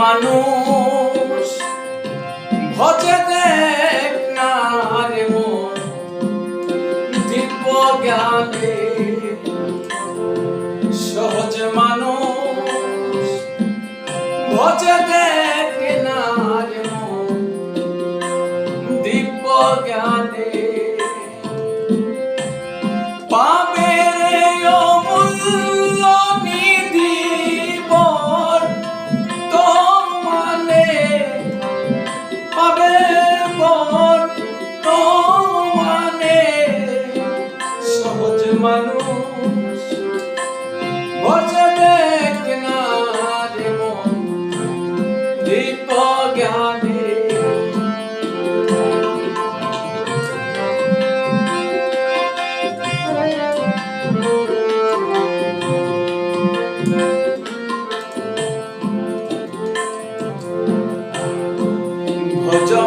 মানুষ ভজে দেখ না রে মন দিব্য জ্ঞানে সহজ মানুষ। ভজে মানুষ বোঝে দেখ না রে মন দীপ জ্ঞানে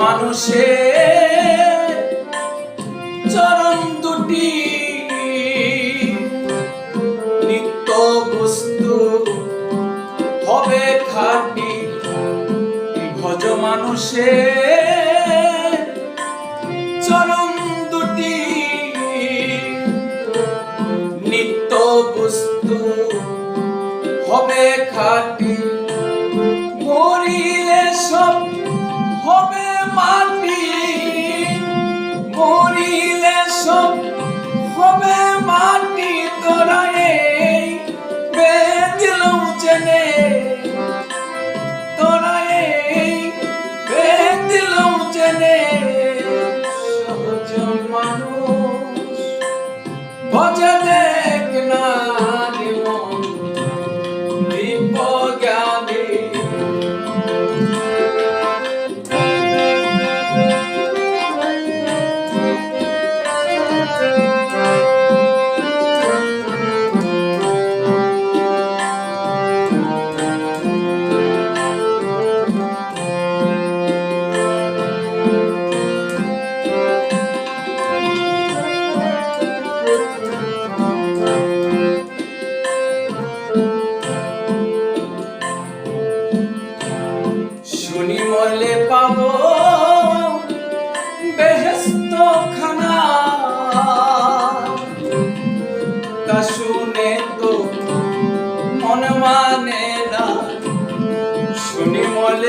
মানুষের মানুষে চরম দুটি নিত্য বস্তু হবে খাট একজন মানুষ। ভজে দেখ না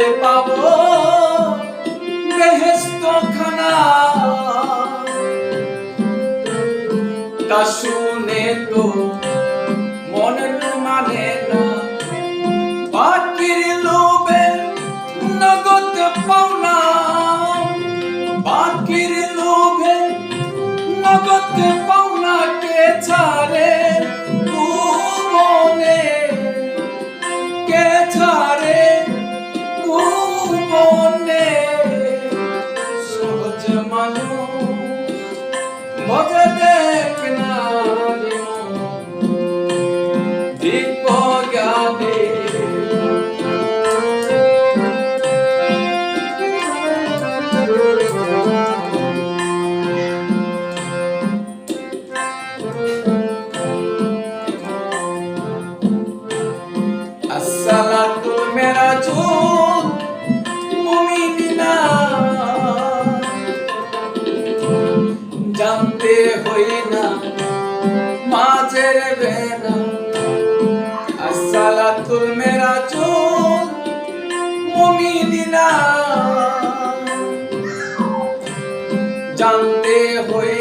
যে পাবো। তা শুনে তো মন মানে না। পাওনা বাকির লোভে নগদ পাওনা তোর মেরা চুল মমি দিলা জানতে হয়ে